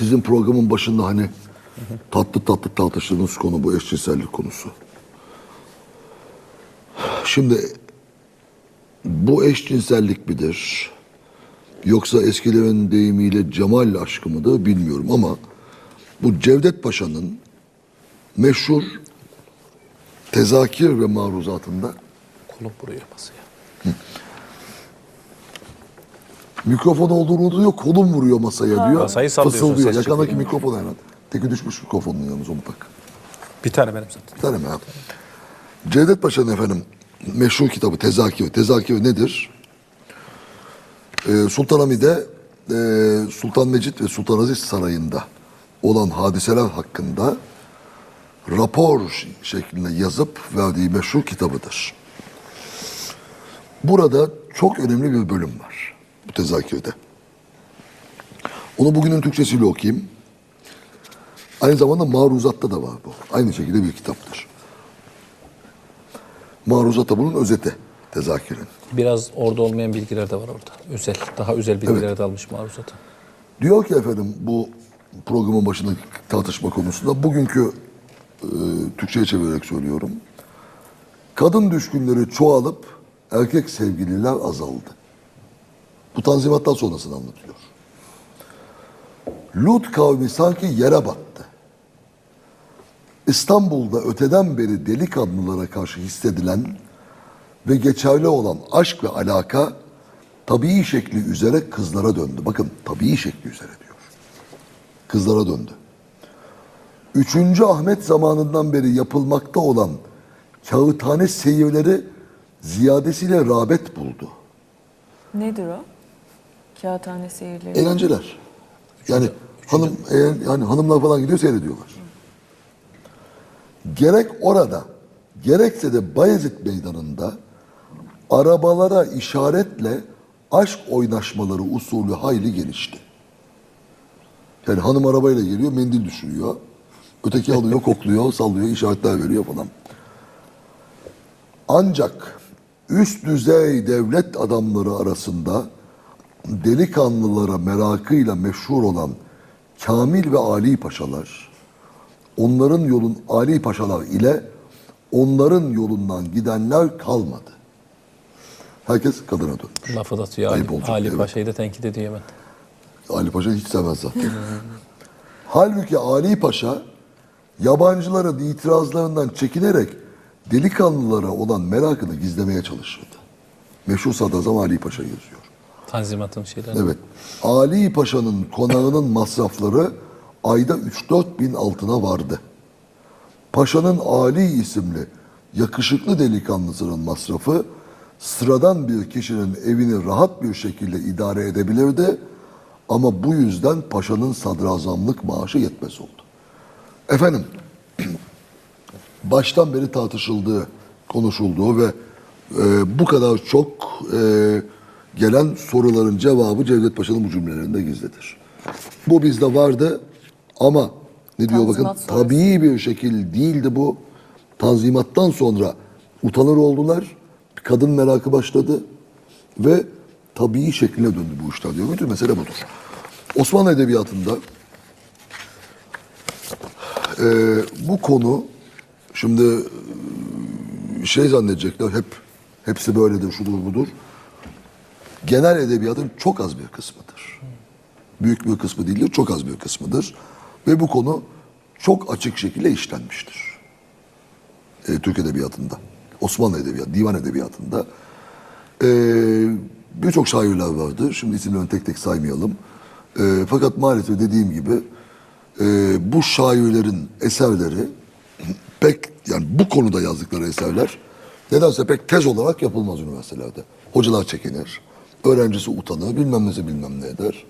Sizin programın başında hani tatlı tatlı tartıştığınız konu bu eşcinsellik konusu. Şimdi bu eşcinsellik midir? Yoksa eskilerin deyimiyle cemal aşkı mıdır bilmiyorum ama bu Cevdet Paşa'nın meşhur tezakir ve maruzatında Kolum vuruyor masaya. Mikrofon olduğunu diyor, kolum vuruyor masaya diyor. Masayı sallıyorsun, Fısıldıyor. Yakandaki mikrofon herhalde. Teki düşmüş mikrofonun yalnız onu tak. Bir tane benim zaten. Bir tane mi abi? Cevdet Paşa'nın efendim meşhur kitabı Tezakir. Tezakir nedir? Ee, Sultanahmet'de e, Sultan Mecid ve Sultan Aziz Sarayı'nda olan hadiseler hakkında rapor şeklinde yazıp verdiği meşhur kitabıdır. Burada çok önemli bir bölüm var bu tezakirde. Onu bugünün Türkçesiyle okuyayım. Aynı zamanda Maruzat'ta da var bu. Aynı şekilde bir kitaptır. Maruzat da bunun özeti tezakirin. Biraz orada olmayan bilgiler de var orada. Özel, daha özel bilgiler de almış maruzata. Diyor ki efendim bu programın başındaki tartışma konusunda bugünkü e, Türkçe'ye çevirerek söylüyorum. Kadın düşkünleri çoğalıp erkek sevgililer azaldı. Bu tanzimattan sonrasını anlatıyor. Lut kavmi sanki yere battı. İstanbul'da öteden beri delikanlılara karşı hissedilen ve geçerli olan aşk ve alaka tabii şekli üzere kızlara döndü. Bakın tabii şekli üzere diyor. Kızlara döndü. Üçüncü Ahmet zamanından beri yapılmakta olan kağıthane seyirleri ziyadesiyle rağbet buldu. Nedir o? Kağıthane seyirleri. Eğlenceler. Yani hanım eğer- yani hanımlar falan gidiyor seyrediyorlar. Gerek orada gerekse de Bayezid Meydanı'nda arabalara işaretle aşk oynaşmaları usulü hayli gelişti. Yani hanım arabayla geliyor, mendil düşürüyor. Öteki alıyor, kokluyor, sallıyor, işaretler veriyor falan. Ancak üst düzey devlet adamları arasında delikanlılara merakıyla meşhur olan Kamil ve Ali Paşalar, onların yolun Ali Paşalar ile onların yolundan gidenler kalmadı. Herkes kadına dönmüş. Lafı da atıyor. Ayıp Ali, olacak, Ali evet. Paşa'yı da tenkit ediyor hemen. Ali Paşa hiç sevmez zaten. Halbuki Ali Paşa yabancıların itirazlarından çekinerek delikanlılara olan merakını gizlemeye çalışırdı. Meşhur sadrazam Ali Paşa yazıyor. Tanzimatın şeyleri. Evet. Ali Paşa'nın konağının masrafları ayda 3-4 bin altına vardı. Paşa'nın Ali isimli yakışıklı delikanlısının masrafı sıradan bir kişinin evini rahat bir şekilde idare edebilirdi ama bu yüzden paşanın sadrazamlık maaşı yetmez oldu. Efendim, baştan beri tartışıldığı, konuşulduğu ve e, bu kadar çok e, gelen soruların cevabı Cevdet Paşa'nın bu cümlelerinde gizlidir. Bu bizde vardı ama ne diyor bakın sonrası. tabii bir şekil değildi bu. Tanzimattan sonra utanır oldular. Kadın merakı başladı ve tabii şekline döndü bu işler diyor. Bütün mesele budur. Osmanlı Edebiyatı'nda e, bu konu şimdi e, şey zannedecekler hep hepsi böyledir şudur budur. Genel edebiyatın çok az bir kısmıdır. Büyük bir kısmı değildir, çok az bir kısmıdır. Ve bu konu çok açık şekilde işlenmiştir. E, Türk edebiyatında, Osmanlı edebiyatı, divan edebiyatında. E, Birçok şairler vardır. Şimdi isimlerini tek tek saymayalım. E, fakat maalesef dediğim gibi e, bu şairlerin eserleri pek yani bu konuda yazdıkları eserler nedense pek tez olarak yapılmaz üniversitelerde. Hocalar çekinir. Öğrencisi utanır, bilmem nesi bilmem ne eder.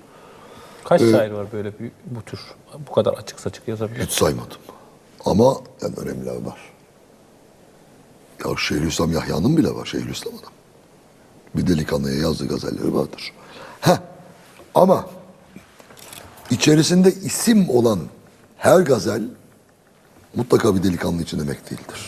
Kaç şair var böyle bir, bu tür, bu kadar açık saçık yazabilir? Hiç saymadım. Ama yani önemliler var. Ya Şeyhülislam Yahya'nın bile var Şeyhülislam'ın. Bir delikanlıya yazdığı gazelleri vardır. Heh. Ama içerisinde isim olan her gazel mutlaka bir delikanlı için demek değildir.